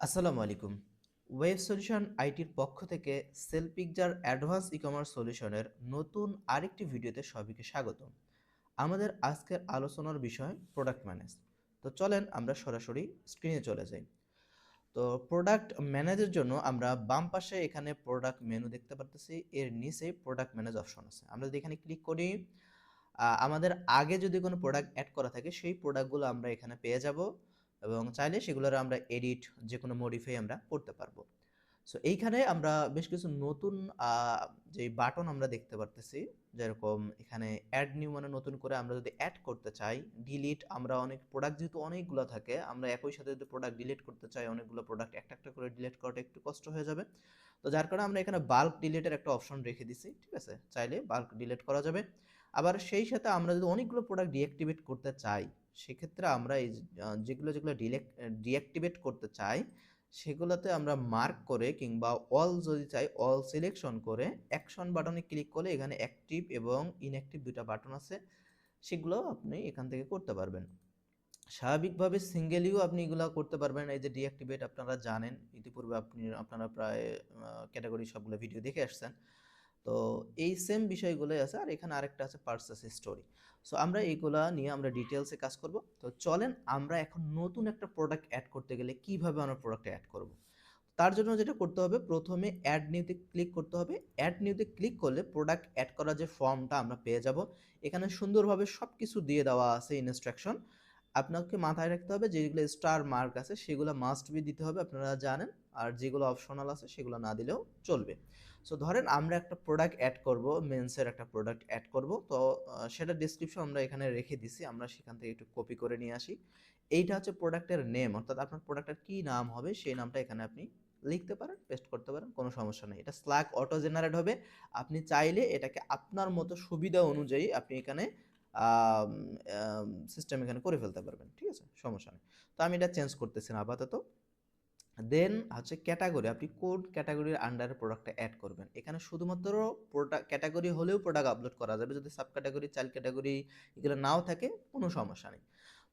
আসসালামু আলাইকুম। Web solution আইটির পক্ষ থেকে সেল অ্যাডভান্স ই কমার্স সলিউশনের নতুন আরেকটি ভিডিওতে সবাইকে স্বাগতম। আমাদের আজকের আলোচনার বিষয় প্রোডাক্ট ম্যানেজ তো চলেন আমরা সরাসরি স্ক্রিনে চলে যাই। তো প্রোডাক্ট ম্যানেজের জন্য আমরা বাম পাশে এখানে প্রোডাক্ট মেনু দেখতে পারতেছি, এর নিচে প্রোডাক্ট ম্যানেজ অপশন আছে। আমরা যদি এখানে ক্লিক করি আমাদের আগে যদি কোনো প্রোডাক্ট অ্যাড করা থাকে, সেই প্রোডাক্টগুলো আমরা এখানে পেয়ে যাব। এবং চাইলে সেগুলোর আমরা এডিট যে কোনো মডিফাই আমরা করতে পারব। সো এইখানে আমরা বেশ কিছু নতুন যে বাটন আমরা দেখতে পারতেছি, যেরকম এখানে অ্যাড নিউ মানে নতুন করে আমরা যদি অ্যাড করতে চাই ডিলিট আমরা অনেক প্রোডাক্ট যেহেতু অনেকগুলো থাকে, আমরা একই সাথে যদি প্রোডাক্ট ডিলিট করতে চাই, অনেকগুলো প্রোডাক্ট একটা একটা করে ডিলিট করাটা একটু কষ্ট হয়ে যাবে। তো যার কারণে আমরা এখানে বাল্ক ডিলিটের একটা অপশন রেখে দিছি, ঠিক আছে? চাইলে বাল্ক ডিলিট করা যাবে। আবার সেই সাথে আমরা যদি অনেকগুলো প্রোডাক্ট ডিঅ্যাক্টিভেট করতে চাই সেক্ষেত্রে আমরা এই যেগুলো যেগুলো ডিঅ্যাক্টিভেট করতে চাই, সেগুলোতে আমরা মার্ক করে কিংবা অল যদি চাই অল সিলেকশন করে অ্যাকশন বাটনে ক্লিক করলে এখানে অ্যাক্টিভ এবং ইনঅ্যাক্টিভ দুটো বাটন আছে, সেগুলো আপনি এখান থেকে করতে পারবেন। স্বাভাবিকভাবে সিঙ্গেলিও আপনি এগুলো করতে পারবেন। এই যে ডিঅ্যাক্টিভেট আপনারা জানেন, ইতিপূর্বে আপনি, আপনারা প্রায় ক্যাটাগরি সবগুলো ভিডিও দেখে আসছেন। তো এই সেম বিষয়গুলোই আছে। আর এখানে আরেকটা আছে পার্সেস স্টোরি সো আমরা এইগুলা নিয়ে আমরা ডিটেলসে কাজ করব। তো চলেন আমরা এখন নতুন একটা প্রোডাক্ট অ্যাড করতে গেলে কীভাবে আমরা প্রোডাক্ট অ্যাড করব? তার জন্য যেটা করতে হবে, প্রথমে অ্যাড নিউতে ক্লিক করতে হবে। অ্যাড নিউতে ক্লিক করলে প্রোডাক্ট অ্যাড করার যে ফর্মটা আমরা পেয়ে যাব। এখানে সুন্দরভাবে সব কিছু দিয়ে দেওয়া আছে ইনস্ট্রাকশন আপনাকে মাথায় রাখতে হবে, যেগুলো স্টার মার্ক আছে, সেগুলো মাস্ট বি দিতে হবে। আপনারা জানেন। আর যেগুলো অপশনাল আছে, সেগুলো না দিলেও চলবে। সো ধরেন আমরা একটা প্রোডাক্ট অ্যাড করব মেন্সের একটা প্রোডাক্ট অ্যাড করব। তো সেটা ডিসক্রিপশন আমরা এখানে রেখে দিছি, আমরা সেখান থেকে একটু কপি করে নিয়ে আসি। এইটা হচ্ছে প্রোডাক্টের নেম অর্থাৎ আপনার প্রোডাক্টের কী নাম হবে, সেই নামটা এখানে আপনি লিখতে পারেন পেস্ট করতে পারেন, কোনো সমস্যা নেই। এটা স্ল্যাক অটো জেনারেট হবে। আপনি চাইলে এটাকে আপনার মতো সুবিধা অনুযায়ী আপনি এখানে সিস্টেম এখানে করে ফেলতে পারবেন। ঠিক আছে? সমস্যা নেই। তো আমি এটা চেঞ্জ করতেছি না, আপাতত। দেন হচ্ছে ক্যাটাগরি আপনি কোন ক্যাটাগরির আন্ডারে প্রোডাক্টটা অ্যাড করবেন। এখানে শুধুমাত্র প্রোডাক্ট ক্যাটাগরি হলেও প্রোডাক্ট আপলোড করা যাবে। যদি সাব ক্যাটাগরি চাইল্ড ক্যাটাগরি এগুলো নাও থাকে কোনো সমস্যা নেই।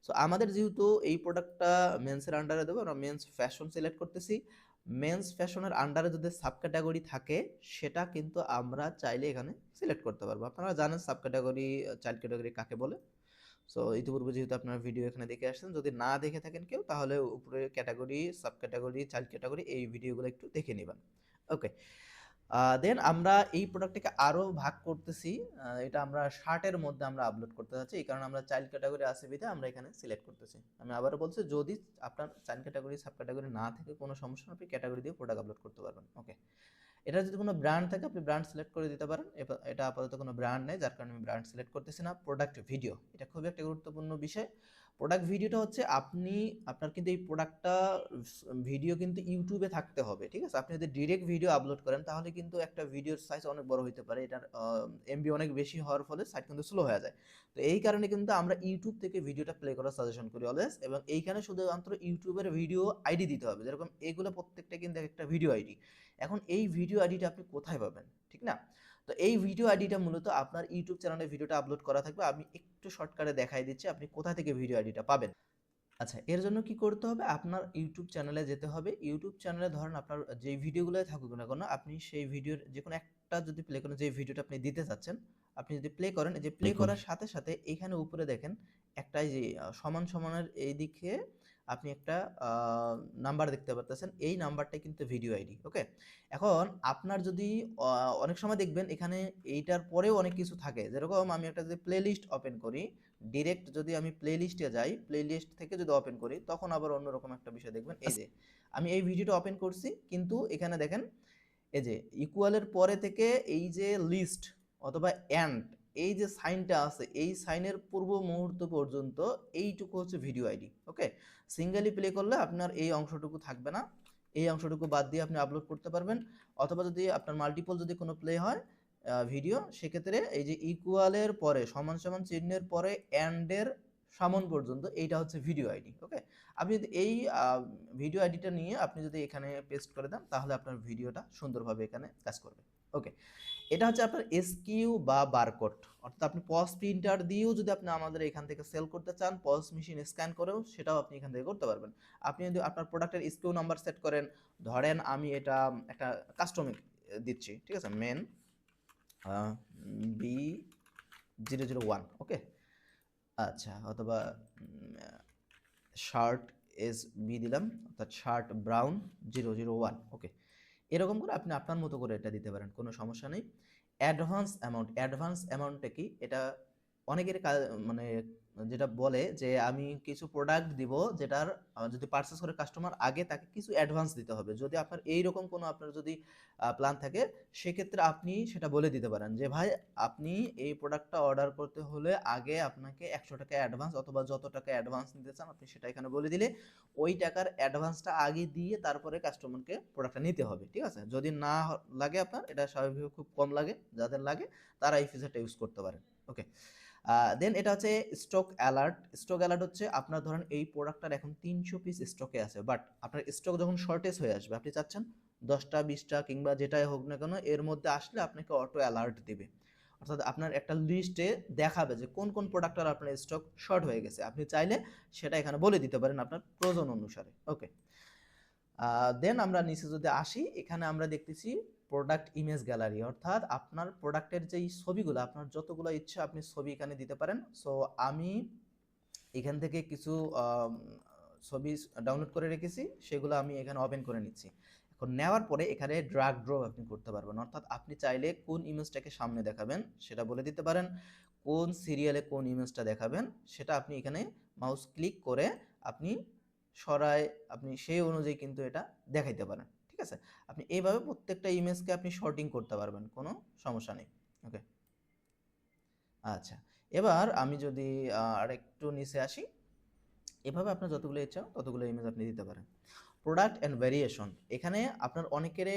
সো আমাদের যেহেতু এই প্রোডাক্টটা মেন্সের আন্ডারে দেবো আমরা মেন্স ফ্যাশন সিলেক্ট করতেছি। মেন্স ফ্যাশনের আন্ডারে যদি সাব ক্যাটাগরি থাকে সেটা কিন্তু আমরা চাইলে এখানে সিলেক্ট করতে পারব। আপনারা জানেন সাব ক্যাটাগরি চাইল্ড ক্যাটাগরি কাকে বলে? সো ইতিপূর্বে যেহেতু আপনার ভিডিও এখানে দেখে আসছেন, যদি না দেখে থাকেন কেউ, তাহলে উপরে category sub category child category এই ভিডিওগুলো একটু দেখে নেবেন। ওকে দেন আমরা এই প্রোডাক্টটাকে আরও ভাগ করতেছি। এটা আমরা শার্টের মধ্যে আমরা আপলোড করতে চাচ্ছি এই কারণে আমরা চাইল্ড ক্যাটাগরি আছে বিধে আমরা এখানে সিলেক্ট করতেছি। আমি আবারও বলছি, যদি আপনার চাইল্ড ক্যাটাগরি সাব ক্যাটাগরি না থাকে, কোনো সমস্যা আপনি ক্যাটাগরি দিয়ে প্রোডাক্ট আপলোড করতে পারবেন। ওকে এটা যদি কোনো ব্র্যান্ড থাকে, আপনি ব্র্যান্ড সিলেক্ট করে দিতে পারেন। এটা আপাতত কোনো ব্র্যান্ড নেই, যার কারণে আমি ব্র্যান্ড সিলেক্ট করতেছি না। প্রোডাক্ট ভিডিও এটা খুবই একটা গুরুত্বপূর্ণ বিষয়। প্রোডাক্ট ভিডিওটা হচ্ছে আপনি, আপনার কিন্তু এই প্রোডাক্টটা ভিডিও কিন্তু ইউটিউবে থাকতে হবে, ঠিক আছে? আপনি যদি ডিরেক্ট ভিডিও আপলোড করেন, তাহলে কিন্তু একটা ভিডিওর সাইজ অনেক বড় হতে পারে। এটার এমবি অনেক বেশি হওয়ার ফলে সাইট কিন্তু স্লো হয়ে যায়। তো এই কারণে কিন্তু আমরা ইউটিউব থেকে ভিডিওটা প্লে করার সাজেশন করি অলওয়েজ এবং এইখানে শুধুমাত্র ইউটিউবের ভিডিও আইডি দিতে হবে। যেরকম এগুলো প্রত্যেকটা কিন্তু একটা ভিডিও আইডি এখন এই ভিডিও আইডিটা আপনি কোথায় পাবেন, ঠিক না? তো এই ভিডিও আইডিটা মূলত আপনার ইউটিউব চ্যানেলে ভিডিওটা আপলোড করা থাকবে। আমি একটু শর্টকাটে দেখাই দিচ্ছি আপনি কোথা থেকে ভিডিও আইডিটা পাবেন। আচ্ছা এর জন্য কি করতে হবে? আপনার ইউটিউব চ্যানেলে যেতে হবে। ইউটিউব চ্যানেলে ধরেন আপনার যে ভিডিওগুলো থাকুক না কেন আপনি সেই ভিডিওর যে কোনো একটা যদি প্লে করেন যে ভিডিওটা আপনি দিতে চাচ্ছেন আপনি যদি প্লে করেন এই যে প্লে করার সাথে সাথে এখানে উপরে দেখেন একটা যে সমান সমানের এই দিকে আপনি একটা নাম্বার দেখতে পারতেছেন, এই নাম্বারটা কিন্তু ভিডিও আইডি ওকে এখন আপনার যদি অনেক সময় দেখবেন এখানে এইটার পরেও অনেক কিছু থাকে। যেরকম আমি একটা যদি প্লে লিস্ট ওপেন করি ডিরেক্ট যদি আমি প্লে লিস্টে যাই প্লে লিস্ট থেকে যদি ওপেন করি, তখন আবার অন্যরকম একটা বিষয় দেখবেন। এই যে, আমি এই ভিডিওটা ওপেন করছি, কিন্তু এখানে দেখেন, এই যে ইকুয়ালের পরে থেকে এই যে লিস্ট অথবা অ্যান্ড এই যে সাইনটা আছে, এই সাইনের পূর্ব মুহূর্ত পর্যন্ত এইটুকু হচ্ছে video ID okay singly play করলে আপনার এই অংশটুকু থাকবে না। এই অংশটুকু বাদ দিয়ে আপনি আপলোড করতে পারবেন। অথবা যদি আপনার মাল্টিপল যদি কোনো প্লে হয় ভিডিও সেক্ষেত্রে এই যে ইকুয়ালের পরে, সমান সমান চিহ্নের পরে অ্যান্ডের সামন পর্যন্ত এইটা হচ্ছে ভিডিও আইডি ওকে আপনি যদি এই ভিডিও আইডিটা নিয়ে আপনি যদি এখানে পেস্ট করে দেন, তাহলে আপনার ভিডিওটা সুন্দরভাবে এখানে কাজ করবে। ওকে এটা হচ্ছে আপনার এসকিউ বা বারকোড। অর্থাৎ আপনি পজ প্রিন্টার দিয়েও যদি আপনি আমাদের এখান থেকে সেল করতে চান, পজ মেশিন স্ক্যান করেও সেটাও আপনি এখান থেকে করতে পারবেন। আপনি যদি আপনার প্রোডাক্টের এসকিউ নাম্বার সেট করেন, ধরেন আমি এটা একটা কাস্টমিক দিচ্ছি, ঠিক আছে? Men B zero zero one okay আচ্ছা অথবা শার্ট এস বি দিলাম, অর্থাৎ shirt brown zero zero one okay এরকম করে আপনি আপনার মতো করে এটা দিতে পারেন, কোনো সমস্যা নেই। অ্যাডভান্স অ্যামাউন্ট অ্যাডভান্স অ্যামাউন্টটা কি এটা অনেকের মানে যেটা বলে যে আমি কিছু প্রোডাক্ট দিব যেটার যদি পারচেস করে কাস্টমার আগে তাকে কিছু অ্যাডভান্স দিতে হবে। যদি আপনার এই রকম কোনো আপনার যদি প্ল্যান থাকে, সেক্ষেত্রে আপনি সেটা বলে দিতে পারেন যে, ভাই, আপনি এই প্রোডাক্টটা অর্ডার করতে হলে আগে আপনাকে একশো টাকা অ্যাডভান্স অথবা যত টাকা অ্যাডভান্স নিতে চান, আপনি সেটা এখানে বলে দিলে ওই টাকার অ্যাডভান্সটা আগে দিয়ে তারপরে কাস্টমারকে প্রোডাক্টটা নিতে হবে। ঠিক আছে? যদি না লাগে আপনার, এটা স্বাভাবিকভাবে খুব কম লাগে, যাদের লাগে, তারা এই ফিচারটা ইউজ করতে পারেন। ওকে দেন এটা হচ্ছে স্টক অ্যালার্ট স্টক অ্যালার্ট হচ্ছে আপনার ধরেন এই প্রোডাক্টটার এখন তিনশো পিস স্টকে আছে বাট আপনার স্টক যখন শর্টেজ হয়ে আসবে, আপনি চাচ্ছেন দশটা, বিশটা কিংবা যেটাই হোক না কেন, এর মধ্যে আসলে আপনাকে অটো অ্যালার্ট দিবে। অর্থাৎ আপনার একটা লিস্টে দেখাবে যে কোন কোন প্রোডাক্টটার আপনার স্টক শর্ট হয়ে গেছে। আপনি চাইলে সেটা এখানে বলে দিতে পারেন আপনার প্রয়োজন অনুসারে। ওকে দেন আমরা নিচে যদি আসি, এখানে আমরা দেখতেছি প্রোডাক্ট ইমেজ গ্যালারি অর্থাৎ আপনার প্রোডাক্টের যেই ছবিগুলো, আপনার যতগুলো ইচ্ছা আপনি ছবি এখানে দিতে পারেন। সো আমি এখান থেকে কিছু ছবি ডাউনলোড করে রেখেছি, সেগুলো আমি এখানে ওপেন করে নিচ্ছি। এখন নেওয়ার পরে এখানে ড্রাগ ড্রপ আপনি করতে পারবেন, অর্থাৎ আপনি চাইলে কোন ইমেজটাকে সামনে দেখাবেন সেটা বলে দিতে পারেন, কোন সিরিয়ালে কোন ইমেজটা দেখাবেন সেটা আপনি এখানে মাউস ক্লিক করে আপনি সরায়, আপনি সেই অনুযায়ী কিন্তু এটা দেখাইতে পারেন। আছে? আপনি এইভাবে প্রত্যেকটা ইমেজকে আপনি শর্টিং করতে পারবেন, কোনো সমস্যা নেই ওকে আচ্ছা এবার আমি যদি আর একটু নিচে আসি, এভাবে আপনার যতগুলো ইচ্ছা ততগুলো ইমেজ আপনি দিতে পারেন। প্রোডাক্ট অ্যান্ড ভেরিয়েশন এখানে আপনার অনেকের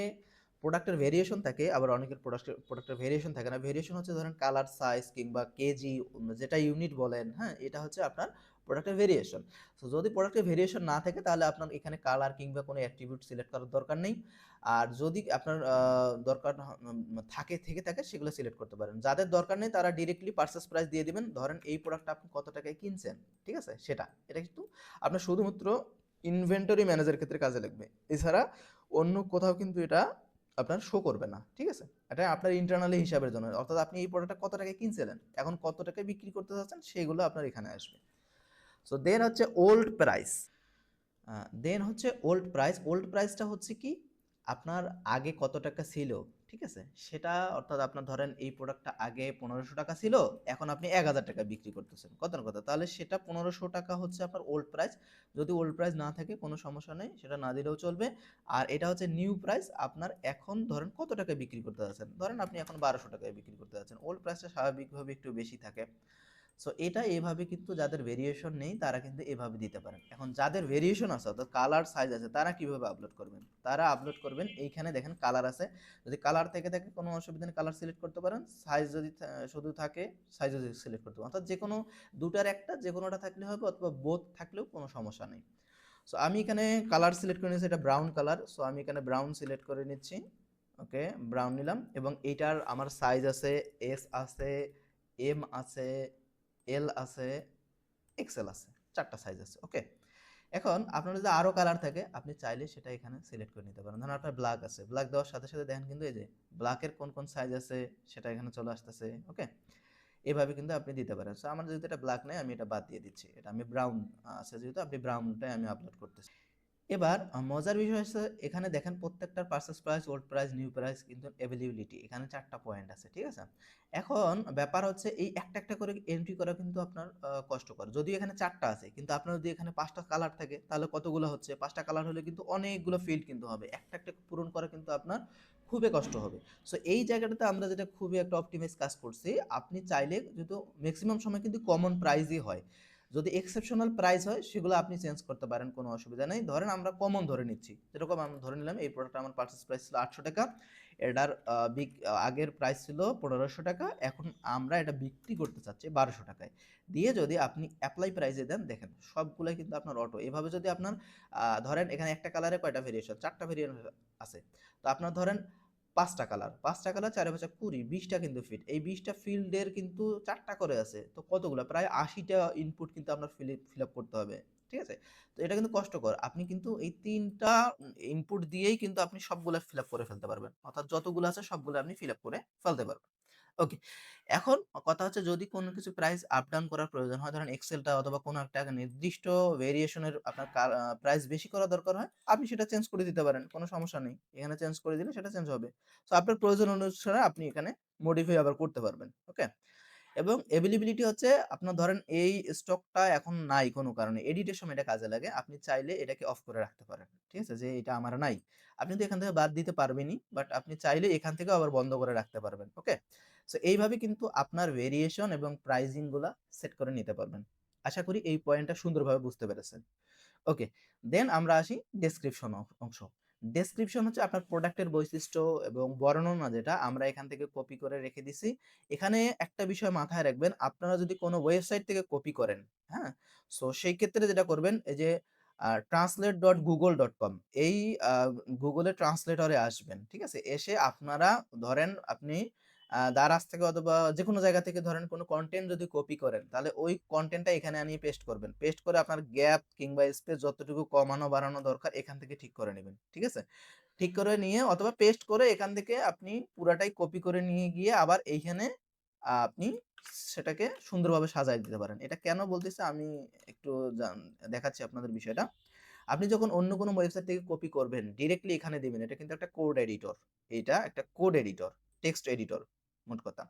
প্রোডাক্টের ভেরিয়েশন থাকে, আবার অনেকের প্রোডাক্টের প্রোডাক্টের ভেরিয়েশন থাকে না। ভেরিয়েশন হচ্ছে ধরেন কালার সাইজ কিংবা কেজি যেটা ইউনিট বলেন হ্যাঁ? এটা হচ্ছে আপনার প্রোডাক্টের ভেরিয়েশন সো যদি প্রোডাক্টের ভেরিয়েশন না থাকে, তাহলে আপনার এখানে কালার কিংবা কোনো অ্যাট্রিবিউট সিলেক্ট করার দরকার নেই। আর যদি আপনার দরকার থাকে, থেকে থাকে, সেগুলো সিলেক্ট করতে পারেন। যাদের দরকার নেই, তারা ডিরেক্টলি পারচেস প্রাইস দিয়ে দেবেন। ধরেন এই প্রোডাক্টটা আপনি কত টাকায় কিনছেন? ঠিক আছে? সেটা। এটা কিন্তু আপনার শুধুমাত্র ইনভেন্টরি ম্যানেজার ক্ষেত্রে কাজে লাগবে। এছাড়া অন্য কোথাও কিন্তু এটা আপনার শো করবে না। ঠিক আছে? এটা আপনার ইন্টারনালি হিসাবের জন্য। অর্থাৎ আপনি এই প্রোডাক্টটা কত টাকায় কিনছিলেন? এখন কত টাকায় বিক্রি করতে চাচ্ছেন? সেগুলো আপনার এখানে আসবে। সো দেন হচ্ছে ওল্ড প্রাইস দেন হচ্ছে ওল্ড প্রাইস ওল্ড প্রাইসটা হচ্ছে কি? আপনার আগে কত টাকা ছিল? ঠিক আছে? সেটা অর্থাৎ আপনার ধরেন এই প্রোডাক্টটা আগে পনেরোশো টাকা ছিল, এখন আপনি এক হাজার টাকা বিক্রি করতেছেন। কত কথা? তাহলে সেটা পনেরোশো টাকা হচ্ছে আপনার ওল্ড প্রাইস যদি ওল্ড প্রাইস না থাকে, কোনো সমস্যা নেই, সেটা না দিলেও চলবে। আর এটা হচ্ছে নিউ প্রাইস আপনার এখন ধরেন কত টাকায় বিক্রি করতে যাচ্ছেন? ধরেন আপনি এখন বারোশো টাকায় বিক্রি করতে যাচ্ছেন। ওল্ড প্রাইসটা স্বাভাবিকভাবে একটু বেশি থাকে। সো এটা এভাবে কিন্তু যাদের ভেরিয়েশন নেই, তারা কিন্তু এভাবে দিতে পারেন। এখন যাদের ভেরিয়েশন আছে, অর্থাৎ কালার সাইজ আছে, তারা কীভাবে আপলোড করবেন? তারা আপলোড করবেন, এইখানে দেখেন কালার আছে। যদি কালার থেকে থাকে, কোনো অসুবিধা নেই কালার সিলেক্ট করতে পারেন। সাইজ যদি শুধু থাকে সাইজ যদি সিলেক্ট করতে পারেন। অর্থাৎ যে কোনো, দুটার একটা, যে কোনোটা থাকলে হবে, অথবা বোধ থাকলেও কোনো সমস্যা নেই। সো আমি এখানে কালার সিলেক্ট করে নিচ্ছি এটা ব্রাউন কালার সো আমি এখানে ব্রাউন সিলেক্ট করে নিচ্ছি। ওকে ব্রাউন নিলাম। এবং এইটার আমার সাইজ আছে এস আছে এম আছে এল আছে এক্সেল আছে, চারটা সাইজ আছে ওকে এখন আপনার যদি আরও কালার থাকে, আপনি চাইলে সেটা এখানে সিলেক্ট করে নিতে পারেন। ধরুন আপনার ব্ল্যাক আছে ব্ল্যাক দেওয়ার সাথে সাথে দেখেন কিন্তু এই যে ব্ল্যাকের কোন কোন সাইজ আছে, সেটা এখানে চলে আসতেছে ওকে এভাবে কিন্তু আপনি দিতে পারেন। সো আমার যেহেতু এটা ব্ল্যাক নেই, আমি এটা বাদ দিয়ে দিচ্ছি। এটা আমি ব্রাউন আছে যেহেতু, আপনি ব্রাউনটাই আমি আপলোড করতেছি। এবার মজার বিষয় হচ্ছে এখানে দেখেন প্রত্যেকটার purchase price, old price, new price কিন্তু অ্যাভেলেবিলিটি এখানে চারটা পয়েন্ট আছে, ঠিক আছে? এখন ব্যাপার হচ্ছে এই একটা একটা করে এন্ট্রি করা কিন্তু আপনার কষ্টকর। যদিও এখানে চারটা আছে, কিন্তু আপনার যদি এখানে পাঁচটা কালার থাকে, তাহলে কতগুলো হচ্ছে? পাঁচটা কালার হলে কিন্তু অনেকগুলো ফিল্ড কিন্তু হবে। একটা একটা পূরণ করা কিন্তু আপনার খুবই কষ্ট হবে। সো এই জায়গাটাতে আমরা যেটা খুবই একটা অপটিমাইজ কাজ করছি, আপনি চাইলে যেহেতু ম্যাক্সিমাম সময় কিন্তু কমন প্রাইজই হয়। যদি এক্সেপশনাল প্রাইস হয়, সেগুলো আপনি চেঞ্জ করতে পারেন, কোনো অসুবিধা নেই। ধরেন আমরা কমন ধরে নিচ্ছি। যেরকম আমি ধরে নিলাম, এই প্রোডাক্ট আমার পার্চেস প্রাইস ছিল আটশো টাকা। এটার আগের প্রাইস ছিল পনেরোশো টাকা। এখন আমরা এটা বিক্রি করতে চাচ্ছি বারোশো টাকায়। দিয়ে যদি আপনি অ্যাপ্লাই প্রাইসে দেন, দেখেন সবগুলোই কিন্তু আপনার অটো এভাবে যদি আপনার ধরেন এখানে একটা কালারে কয়টা ভেরিয়েশন চারটা ভেরিয়েশন আছে। তো আপনার ধরেন পাঁচটা কালার পাঁচটা কালার চারে পাঁচটা কুড়ি, বিশটা কিন্তু ফিট এই বিশটা ফিল্ডের কিন্তু চারটা করে আছে। তো কতগুলো? প্রায় আশিটা ইনপুট কিন্তু আপনার ফিল ফিল আপ করতে হবে। ঠিক আছে? তো এটা কিন্তু কষ্টকর। আপনি কিন্তু এই তিনটা ইনপুট দিয়েই কিন্তু আপনি সবগুলো ফিল আপ করে ফেলতে পারবেন। অর্থাৎ যতগুলো আছে সবগুলো আপনি ফিল আপ করে ফেলতে পারবেন। ওকে। এখন কথা হচ্ছে যদি কোনো কিছু প্রাইস আপ ডাউন করার প্রয়োজন হয়, ধরেন এক্সেলটা অথবা কোনো একটা নির্দিষ্ট ভেরিয়েশনের আপনার প্রাইস বেশি করা দরকার হয়, আপনি সেটা চেঞ্জ করে দিতে পারেন, কোনো সমস্যা নেই। এখানে চেঞ্জ করে দিলে সেটা চেঞ্জ হবে। তো আপনার প্রয়োজন অনুসারে আপনি এখানে মডিফাই আবার করতে পারবেন, ওকে? এবং এভেলেবিলিটি হচ্ছে আপনার ধরেন এই স্টকটা এখন নাই কোনো কারণে এডিটের সময় এটা কাজে লাগে, আপনি চাইলে এটাকে অফ করে রাখতে পারেন, ঠিক আছে? যে এটা আমার নাই। আপনি তো এখান থেকে বাদ দিতে পারবেনই বাট আপনি চাইলে এখান থেকেও আবার বন্ধ করে রাখতে পারবেন, ওকে? সো এইভাবে কিন্তু আপনার ভেরিয়েশন এবং প্রাইজিংগুলা সেট করে নিতে পারবেন। আশা করি এই পয়েন্টটা সুন্দরভাবে বুঝতে পেরেছেন। ওকে দেন আমরা আসি ডেসক্রিপশন অংশ। ডেসক্রিপশন হচ্ছে আপনার প্রোডাক্টের বৈশিষ্ট্য এবং বর্ণনা যেটা আমরা এখান থেকে কপি করে রেখে দিছি। এখানে একটা বিষয় মাথায় রাখবেন, আপনারা যদি কোনো ওয়েবসাইট থেকে কপি করেন হ্যাঁ? সো সেই ক্ষেত্রে যেটা করবেন, এই যে translate dot Google dot com এই গুগলের ট্রান্সলেটরে আসবেন, ঠিক আছে? এসে আপনারা ধরেন আপনি দারাজ থেকে অথবা যে কোনো জায়গা থেকে ধরেন কোনো কন্টেন্ট যদি কপি করেন, তাহলে ওই কন্টেন্টটা এখানে আনিয়ে পেস্ট করবেন। পেস্ট করে আপনার গ্যাপ কিংবা স্পেস যতটুকু কমানো, বাড়ানো দরকার, এখান থেকে ঠিক করে নেবেন, ঠিক আছে? ঠিক করে নিয়ে অথবা পেস্ট করে এখান থেকে আপনি পুরাটাই কপি করে নিয়ে গিয়ে আবার এইখানে আপনি সেটাকে সুন্দরভাবে সাজাই দিতে পারেন। এটা কেন বলতেছে আমি একটু দেখাচ্ছি আপনাদের বিষয়টা। আপনি যখন অন্য কোনো ওয়েবসাইট থেকে কপি করবেন ডিরেক্টলি এখানে দিবেন, এটা কিন্তু একটা কোড এডিটর এটা একটা কোড এডিটর টেক্সট এডিটর মোট কথা।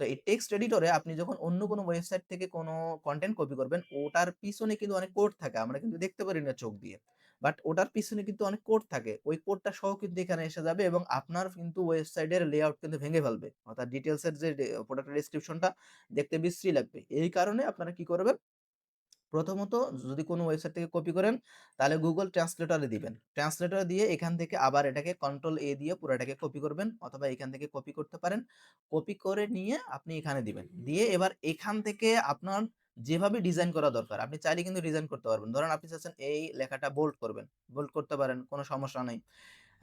তো এই টেক্সট এডিটরে আপনি যখন অন্য কোনো ওয়েবসাইট থেকে কোনো কন্টেন্ট কপি করবেন, ওটার পিছনে কিন্তু অনেক কোড থাকে, আমরা কিন্তু দেখতে পারি না চোখ দিয়ে। বাট ওটার পিছনে কিন্তু অনেক কোড থাকে, ওই কোডটা সহ কিন্তু এখানে এসে যাবে এবং আপনার কিন্তু ওয়েবসাইটের লেআউট কিন্তু ভেঙে ফেলবে। অর্থাৎ ডিটেলসের যে প্রোডাক্টের ডিসক্রিপশনটা দেখতে বিশ্রী লাগবে। এই কারণে আপনারা কি করবেন প্রথমত যদি কোনো ওয়েবসাইট থেকে কপি করেন, তাহলে গুগল ট্রান্সলেটরে দিবেন। ট্রান্সলেটরে দিয়ে এখান থেকে আবার এটাকে কন্ট্রোল এ দিয়ে পুরোটাকে কপি করবেন অথবা এখান থেকে কপি করতে পারেন। কপি করে নিয়ে আপনি এখানে দিবেন। দিয়ে এবার এখান থেকে আপনার যেভাবে ডিজাইন করা দরকার, আপনি চাইলে কিন্তু ডিজাইন করতে পারবেন। ধরেন আপনি চাচ্ছেন এই লেখাটা বোল্ড করবেন। বোল্ড করতে পারেন, কোনো সমস্যা নেই।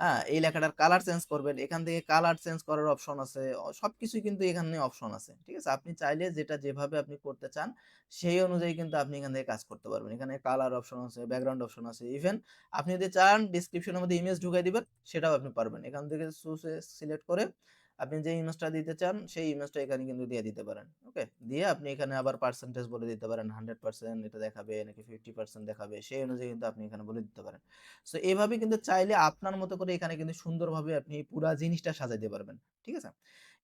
হ্যাঁ এই লেখাটার কালার চেঞ্জ করবেন, এখান থেকে কালার চেঞ্জ করার অপশন আছে সব কিছুই কিন্তু এখানে অপশন আছে, ঠিক আছে? আপনি চাইলে যেটা যেভাবে আপনি করতে চান, সেই অনুযায়ী কিন্তু আপনি এখান থেকে কাজ করতে পারবেন। এখানে কালার অপশন আছে ব্যাকগ্রাউন্ড অপশন আছে ইভেন আপনি যদি চান ডিসক্রিপশনের মধ্যে ইমেজ ঢুকাই দিবেন, সেটাও আপনি পারবেন। এখান থেকে সুসে সিলেক্ট করে আপনি যে ইমেজটা দিতে চান, সেই ইমেজটা এখানে কিন্তু দিয়ে দিতে পারেন ওকে দিয়ে আপনি এখানে আবার পার্সেন্টেজ বলে দিতে পারেন হান্ড্রেড পার্সেন্ট এটা দেখাবে, নাকি ফিফটি পার্সেন্ট দেখাবে, সেই অনুযায়ী কিন্তু আপনি এখানে বলে দিতে পারেন। সো এইভাবে কিন্তু চাইলে আপনার মতো করে এখানে কিন্তু সুন্দরভাবে আপনি পুরো জিনিসটা সাজাইতে পারবেন, ঠিক আছে?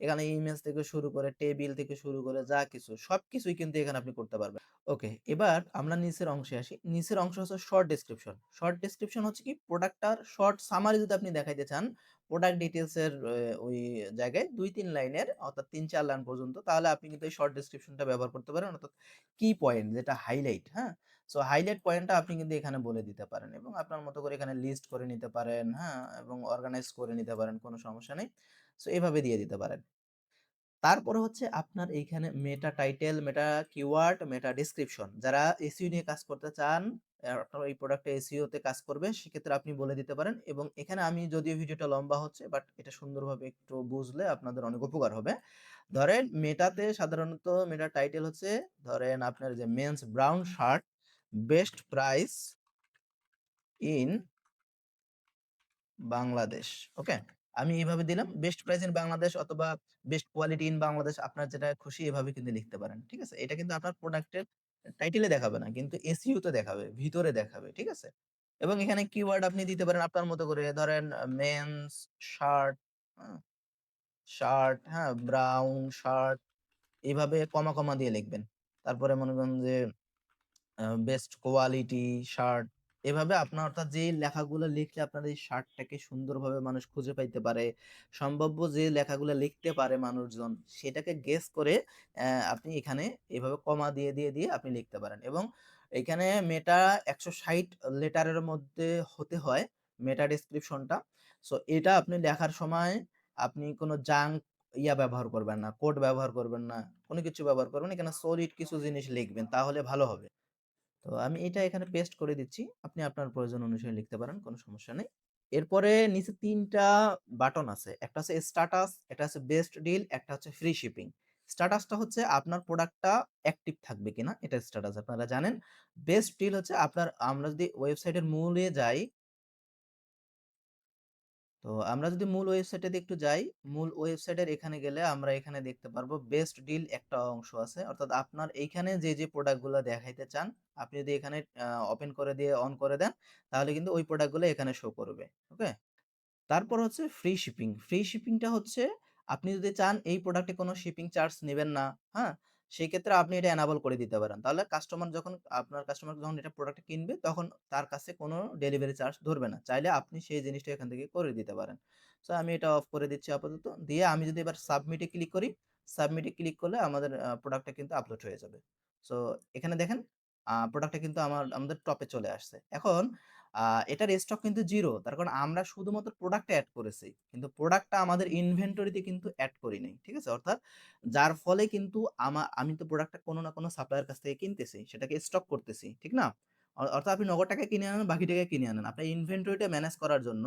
এখানে ইমেজ থেকে শুরু করে টেবিল থেকে শুরু করে, যা কিছু, সবকিছুই কিন্তু এখানে আপনি করতে পারবেন ওকে এবার আমরা নিচের অংশে আসি, নিচের অংশ হচ্ছে শর্ট ডেসক্রিপশন শর্ট ডেসক্রিপশন হচ্ছে কি প্রোডাক্টটার শর্ট সামারি যদি আপনি দেখাইতে চান প্রোডাক্ট ডিটেলসের ওই জায়গায় দুই, তিন লাইনের অর্থাৎ তিন, চার লাইন পর্যন্ত, তাহলে আপনি কিন্তু এই শর্ট ডিসক্রিপশনটা ব্যবহার করতে পারেন। অর্থাৎ কি পয়েন্ট যেটা হাইলাইট হ্যাঁ? সো হাইলাইট পয়েন্টটা আপনি কিন্তু এখানে বলে দিতে পারেন এবং আপনার মতো করে এখানে লিস্ট করে নিতে পারেন হ্যাঁ? এবং অর্গানাইজ করে নিতে পারেন, কোনো সমস্যা নেই। সো এভাবে দিয়ে দিতে পারেন। তারপরে হচ্ছে আপনার এইখানে meta title meta keyword meta description যারা এসইও নিয়ে কাজ করতে চান আপনার এই প্রোডাক্টে এসইও তে কাজ করবে, সেক্ষেত্রে আপনি বলে দিতে পারেন এবং এখানে আমি যদিও ভিডিওটা লম্বা হচ্ছে বাট এটা সুন্দরভাবে একটু বুঝলে আপনাদের অনেক উপকার হবে। ধরেন মেটাতে সাধারণত মেটা টাইটেল হচ্ছে, ধরেন আপনার যে men's brown shirt best price in Bangladesh okay আমি এইভাবে দিলাম। বেস্ট প্রাইস ইন বাংলাদেশ অথবা বেস্ট কোয়ালিটি ইন বাংলাদেশ আপনার যেটা খুশি এভাবে কিন্তু লিখতে পারেন, ঠিক আছে? এটা কিন্তু আপনার প্রোডাক্টের টাইটেলে দেখাবে না, কিন্তু এসইও তে দেখাবে, ভিতরে দেখাবে, ঠিক আছে? এবং এখানে কিওয়ার্ড আপনি দিতে পারেন আপনার মতো করে, ধরেন মেন্স শার্ট শার্ট হ্যাঁ ব্রাউন শার্ট এইভাবে কমা কমা দিয়ে লিখবেন। তারপরে মনে করেন যে বেস্ট কোয়ালিটি শার্ট এভাবে আপনার অর্থাৎ যে লেখাগুলো লিখলে আপনার এই শার্টটাকে সুন্দরভাবে মানুষ খুঁজে পাইতে পারে, সম্ভাব্য যে লেখাগুলো লিখতে পারে মানুষজন সেটাকে গেস করে আপনি এখানে এভাবে কমা দিয়ে, দিয়ে, দিয়ে আপনি লিখতে পারেন এবং এখানে মেটা ১৬০ লেটারের মধ্যে হতে হয় মেটা ডেসক্রিপশনটা। সো এটা আপনি লেখার সময় আপনি কোনো জাঙ্ক ইয়া ব্যবহার করবেন না, কোড ব্যবহার করবেন না, কোনো কিছু ব্যবহার করবেন। এখানে সলিড কিছু জিনিস লিখবেন তাহলে ভালো হবে। তো আমি এটা এখানে পেস্ট করে দিচ্ছি। আপনি আপনার প্রয়োজন অনুসারে লিখতে পারেন, কোনো সমস্যা নেই। এরপরে নিচে তিনটা বাটন আছে। একটা হচ্ছে স্ট্যাটাস, একটা হচ্ছে বেস্ট ডিল, একটা হচ্ছে ফ্রি শিপিং। স্ট্যাটাসটা হচ্ছে আপনার প্রোডাক্টটা অ্যাক্টিভ থাকবে কিনা এটা স্ট্যাটাস আপনারা জানেন। বেস্ট ডিল হচ্ছে আপনার আমরা যদি ওয়েবসাইটের মূলে যাই তো আমরা যদি মূল ওয়েবসাইটে একটু যাই, মূল ওয়েবসাইটের এখানে গেলে আমরা এখানে দেখতে পারব বেস্ট ডিল একটা অংশ আছে। অর্থাৎ আপনার এইখানে যে, যে প্রোডাক্টগুলা দেখাইতে চান, আপনি যদি এখানে ওপেন করে দিয়ে অন করে দেন, তাহলে কিন্তু ওই প্রোডাক্টগুলো এখানে শো করবে। ওকে? তারপর হচ্ছে ফ্রি শিপিং। ফ্রি শিপিংটা হচ্ছে আপনি যদি চান এই প্রোডাক্টে কোনো শিপিং চার্জ নেবেন না, হ্যাঁ? সেই ক্ষেত্রে আপনি এটা এনেবল করে দিতে পারেন। তাহলে কাস্টমার যখন আপনার কাস্টমার যখন এটা প্রোডাক্ট কিনবে তখন তার কাছে কোনো ডেলিভারি চার্জ ধরবে না। চাইলে আপনি সেই জিনিসটা এখান থেকে করে দিতে পারেন। সো আমি এটা অফ করে দিচ্ছি আপাতত। দিয়ে আমি যদি এবার সাবমিটে ক্লিক করি, সাবমিটে ক্লিক করলে আমাদের প্রোডাক্টটা কিন্তু আপলোড হয়ে যাবে। সো এখানে দেখেন প্রোডাক্টটা কিন্তু আমার আমাদের টপে চলে আসছে। এখন এটার স্টক কিন্তু জিরো তার কারণ আমরা শুধুমাত্র প্রোডাক্টটা অ্যাড করেছি। কিন্তু প্রোডাক্টটা আমাদের ইনভেন্টরিতে কিন্তু অ্যাড করি নাই। ঠিক আছে? অর্থাৎ যার ফলে কিন্তু আমা আমি তো প্রোডাক্টটা কোনো না কোনো সাপ্লায়ার কাছ থেকে কিনতেছি। সেটাকে স্টক করতেছি। ঠিক না? অর্থাৎ আপনি নগদ টাকায় কিনে আনেন, বাকি টাকায় কিনে আনেন। আপনার ইনভেন্টরিটা ম্যানেজ করার জন্য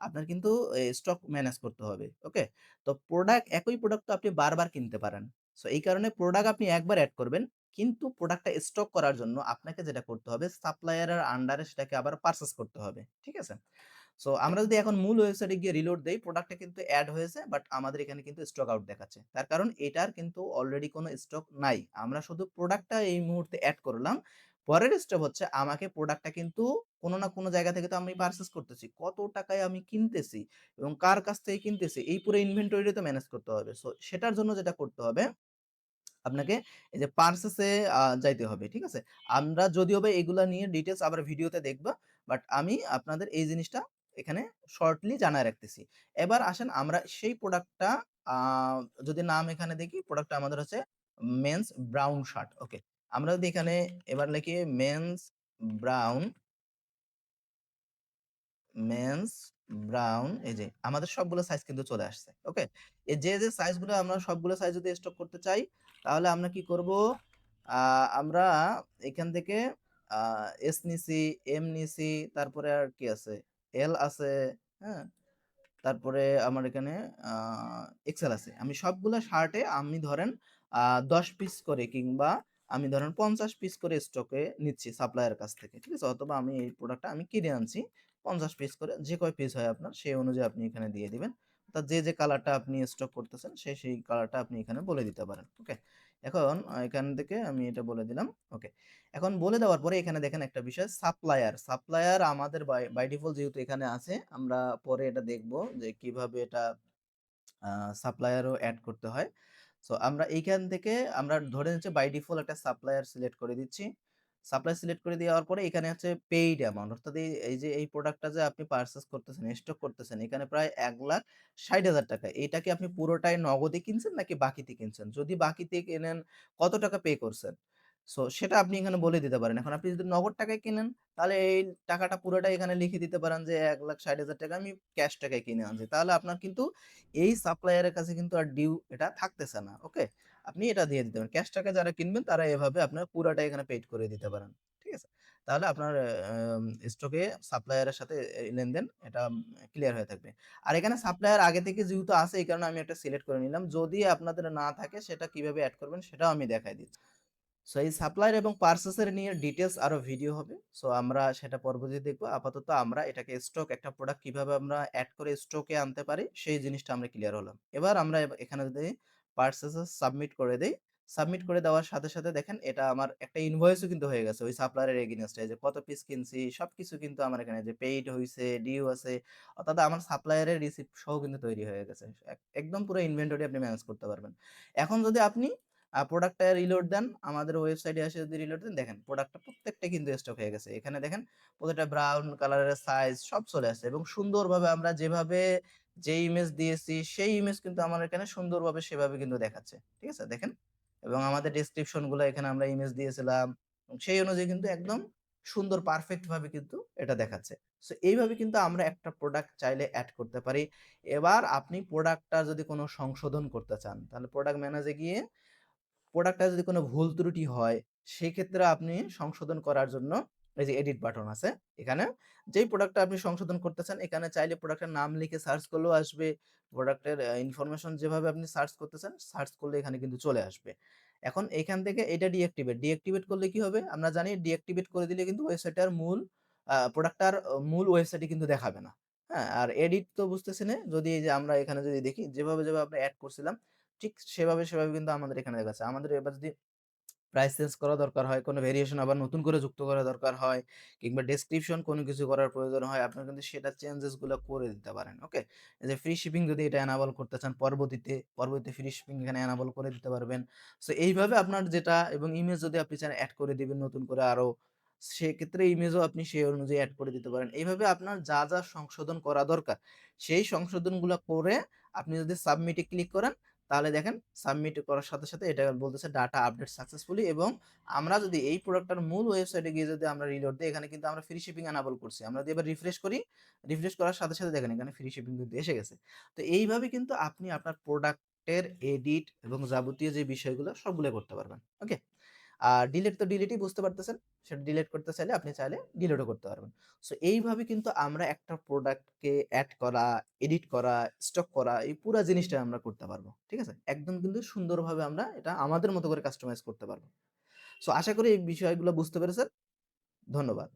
আপনার কিন্তু স্টক ম্যানেজ করতে হবে। ওকে? তো প্রোডাক্ট একই প্রোডাক্ট তো আপনি বারবার কিনতে পারেন। সো এই কারণে প্রোডাক্ট আপনি একবার অ্যাড করবেন। কিন্তু প্রোডাক্টটা স্টক করার জন্য আপনাকে যেটা করতে হবে সাপ্লায়ারের আন্ডারে সেটাকে আবার পারচেজ করতে হবে। ঠিক আছে? সো আমরা যদি এখন মূল ওয়েবসাইটে গিয়ে রিলোড দেই, প্রোডাক্টটা কিন্তু অ্যাড হয়েছে বাট আমাদের এখানে কিন্তু স্টক আউট দেখাচ্ছে। তার কারণ এটার কিন্তু অলরেডি কোনো স্টক নাই। আমরা শুধু প্রোডাক্টটা এই মুহূর্তে অ্যাড করলাম। পরের স্টেপ হচ্ছে আমাকে প্রোডাক্টটা কিন্তু কোনো না কোনো জায়গা থেকে তো আমি পারচেজ করতেছি। কত টাকায় আমি কিনতেছি এবং কার কাছ থেকে কিনতেছি এই পুরো ইনভেন্টরিটা তো ম্যানেজ করতে হবে। সো সেটার জন্য যেটা করতে হবে আপনাকে এই যে পার্সেসে যাইতে হবে। ঠিক আছে? আমরা যদিও বা এগুলা নিয়ে ডিটেলস আবার ভিডিওতে দেখব। বাট আমি আপনাদের এই জিনিসটা এখানে শর্টলি জানায় রাখতেছি। এবার আসেন আমরা সেই প্রোডাক্টটা যদি নাম এখানে দেখি প্রোডাক্টটা আমাদের হচ্ছে মেন্স ব্রাউন শার্ট। ওকে। আমরা যদি এখানে এবার লিখি মেন্স ব্রাউন মেন্স ব্রাউন এই যে আমাদের সবগুলো সাইজ কিন্তু চলে আসছে। ওকে? এই যে, যে সাইজগুলো আমরা সবগুলো সাইজ যদি স্টক করতে চাই, তাহলে আমরা কি করব? আমরা এখান থেকে এস নিছি, এম নিছি, তারপরে আর কি আছে? এল আছে, হ্যাঁ? তারপরে আমার এখানে এক্সেল আছে। আমি সবগুলো শার্টে আমি ধরেন দশ পিস করে কিংবা আমি ধরেন ৫০ পিস করে স্টকে নিচ্ছি সাপ্লায়ার কাছ থেকে। ঠিক আছে? অথবা আমি এই প্রোডাক্টটা আমি কিনে আনছি ৫০ পিস করে। যে কয় পিস হয় আপনার সেই অনুযায়ী আপনি এখানে দিয়ে দিবেন। অর্থাৎ যে, যে কালারটা আপনি স্টক করতেছেন সেই সেই কালারটা আপনি এখানে বলে দিতে পারেন। ওকে? এখন এখান থেকে আমি এটা বলে দিলাম। ওকে। এখন বলে দেওয়ার পরে এখানে দেখেন একটা বিষয় সাপ্লায়ার। সাপ্লায়ার আমাদের বাই ডিফল্ট যেহেতু এখানে আছে, আমরা পরে এটা দেখব যে কীভাবে এটা সাপ্লায়ারও অ্যাড করতে হয়। সো আমরা এইখান থেকে আমরা ধরে নিচ্ছি বাই ডিফল্ট একটা সাপ্লায়ার সিলেক্ট করে দিচ্ছি। সাপ্লায়ার সিলেক্ট করে দেওয়ার পরে এখানে হচ্ছে পেইড অ্যামাউন্ট অর্থাৎ এই, যে এই প্রোডাক্টটা যে আপনি পারচেস করতেছেন, স্টক করতেছেন এখানে প্রায় ৳১,৬০,০০০ এইটা কি আপনি পুরোটাই নগদে কিনছেন নাকি বাকিতে কিনছেন? যদি বাকিতে কেনেন কত টাকা পে করছেন? সো সেটা আপনি এখানে বলে দিতে পারেন। এখন আপনি যদি নগদ টাকায় কিনেন তাহলে এই টাকাটা পুরোটাই এখানে লিখে দিতে পারেন যে ৳১,৬০,০০০ আমি ক্যাশ টাকায় কিনে আনছি। তাহলে আপনার কিন্তু এই সাপ্লায়ারের কাছে কিন্তু আর ডিউ এটা থাকতেছে না। ওকে? আপনি এটা দিয়ে দিতে পারেন। ক্যাশ টাকায় যারা কিনবেন, তারা এভাবে আপনার পুরাটা এখানে পেড করে দিতে পারেন। ঠিক আছে? তাহলে আপনার স্টকে সাপ্লায়ারের সাথে লেনদেন এটা ক্লিয়ার হয়ে থাকবে। আর এখানে সাপ্লায়ার আগে থেকে যেহেতু আছে, এই কারণে আমি একটা সিলেক্ট করে নিলাম। যদি আপনাদের না থাকে, সেটা কীভাবে অ্যাড করবেন, সেটাও আমি দেখায় দিচ্ছি। সো এই সাপ্লায়ার এবং পার্সেসের নিয়ে ডিটেলস আরও ভিডিও হবে। সো আমরা সেটা পরবর্তীতে দেখব। আপাতত আমরা এটাকে স্টক একটা প্রোডাক্ট কীভাবে আমরা অ্যাড করে স্টকে আনতে পারি, সেই জিনিসটা আমরা ক্লিয়ার হলাম। এবার আমরা এখানে যদি পার্সেসে সাবমিট করে দেই, সাবমিট করে দেওয়ার সাথে, সাথে দেখেন এটা আমার একটা ইনভয়েসও কিন্তু হয়ে গেছে ওই সাপ্লায়ারের এগেইনস্ট এ যে কত পিস কিনছি সব কিছু কিন্তু আমার এখানে যে পেইড হয়েছে ডিউ আছে অর্থাৎ আমার সাপ্লায়ারের রিসিপ্ট সহ কিন্তু তৈরি হয়ে গেছে। একদম পুরো ইনভেন্টরি আপনি ম্যানেজ করতে পারবেন। এখন যদি আপনি প্রোডাক্টটা রিলোড দেন, আমাদের ওয়েবসাইটে এসে যদি রিলোড দেন দেখেন প্রোডাক্টটা প্রত্যেকটা কিন্তু স্টক হয়ে গেছে। এখানে দেখেন প্রত্যেকটা ব্রাউন কালারের সাইজ সব চলে আসছে এবং সুন্দরভাবে আমরা যেভাবে যে ইমেজ দিয়েছি সেই ইমেজ কিন্তু আমার এখানে সুন্দরভাবে সেভাবে কিন্তু দেখাচ্ছে। ঠিক আছে? দেখেন এবং আমাদের ডেসক্রিপশনগুলো এখানে আমরা ইমেজ দিয়েছিলাম। সেই অনুযায়ী কিন্তু একদম সুন্দর পারফেক্ট ভাবে কিন্তু এটা দেখাচ্ছে। সো এইভাবে কিন্তু আমরা একটা প্রোডাক্ট চাইলে অ্যাড করতে পারি। এবার আপনি প্রোডাক্টটা যদি কোনো সংশোধন করতে চান, তাহলে প্রোডাক্ট ম্যানেজে গিয়ে প্রোডাক্টটা যদি কোনো ভুল ত্রুটি হয়, সেক্ষেত্রে আপনি সংশোধন করার জন্য এই যে এডিট বাটন আছে। এখানে যেই প্রোডাক্টটা আপনি সংশোধন করতে চান, এখানে চাইলে প্রোডাক্টের নাম লিখে সার্চ করলেও আসবে। প্রোডাক্টের ইনফরমেশন যেভাবে আপনি সার্চ করতে চান, সার্চ করলে এখানে কিন্তু চলে আসবে। এখন এখান থেকে এটা ডিঅ্যাক্টিভেট, ডিঅ্যাক্টিভেট করলে কি হবে? আমরা জানি ডিঅ্যাক্টিভেট করে দিলে কিন্তু ওয়েবসাইটটার মূল প্রোডাক্টটার মূল ওয়েবসাইটে কিন্তু দেখাবে না। হ্যাঁ? আর এডিট তো বুঝতেছেনই। যদি এই যে আমরা এখানে যদি দেখি যেভাবে, যেভাবে আমরা অ্যাড করছিলাম ঠিক সেভাবে, সেভাবে কিন্তু আমাদের এখানে দেখাচ্ছে। আমাদের এবার যদি প্রাইস চেঞ্জ করা দরকার হয়, কোনো ভেরিয়েশন আবার নতুন করে যুক্ত করা দরকার হয় কিংবা ডেসক্রিপশন কোনো কিছু করার প্রয়োজন হয়, আপনারা কিন্তু সেটা চেঞ্জেসগুলো করে দিতে পারেন। ওকে? যে ফ্রি শিপিং যদি এটা অ্যানাবল করতে চান পরবর্তীতে, পরবর্তীতে ফ্রি শিপিং এখানে অ্যানাবল করে দিতে পারবেন। সো এইভাবে আপনার যেটা এবং ইমেজ যদি আপনি চান অ্যাড করে দিবেন নতুন করে আরও, সেক্ষেত্রে ইমেজও আপনি সেই অনুযায়ী অ্যাড করে দিতে পারেন। এইভাবে আপনার যা, যা সংশোধন করা দরকার, সেই সংশোধনগুলো করে আপনি যদি সাবমিটে ক্লিক করেন, তাহলে দেখেন সাবমিট করার সাথে, সাথে এটা বলতেছে ডাটা আপডেট সাকসেসফুলি এবং আমরা যদি এই প্রোডাক্টটার মূল ওয়েবসাইটে গিয়ে যদি আমরা রিলোড দিই এখানে কিন্তু আমরা ফ্রি শিপিং অ্যানাবল করছি। আমরা যদি এবার রিফ্রেশ করি, রিফ্রেশ করার সাথে, সাথে দেখেন এখানে ফ্রি শিপিং কিন্তু এসে গেছে। তো এইভাবে কিন্তু আপনি আপনার প্রোডাক্টের এডিট এবং যাবতীয় যে বিষয়গুলো সবগুলো করতে পারবেন। ওকে? আর ডিলেট তো ডিলেটই বুঝতে পারতেছেন। সেটা ডিলেট করতে চাইলে আপনি চাইলে ডিলেটও করতে পারবেন। সো এইভাবে কিন্তু আমরা একটা প্রোডাক্টকে অ্যাড করা, এডিট করা, স্টক করা এই পুরো জিনিসটা আমরা করতে পারব। ঠিক আছে? একদম কিন্তু সুন্দরভাবে আমরা এটা আমাদের মতো করে কাস্টমাইজ করতে পারব। সো আশা করি এই বিষয়গুলো বুঝতে পেরেছেন। ধন্যবাদ।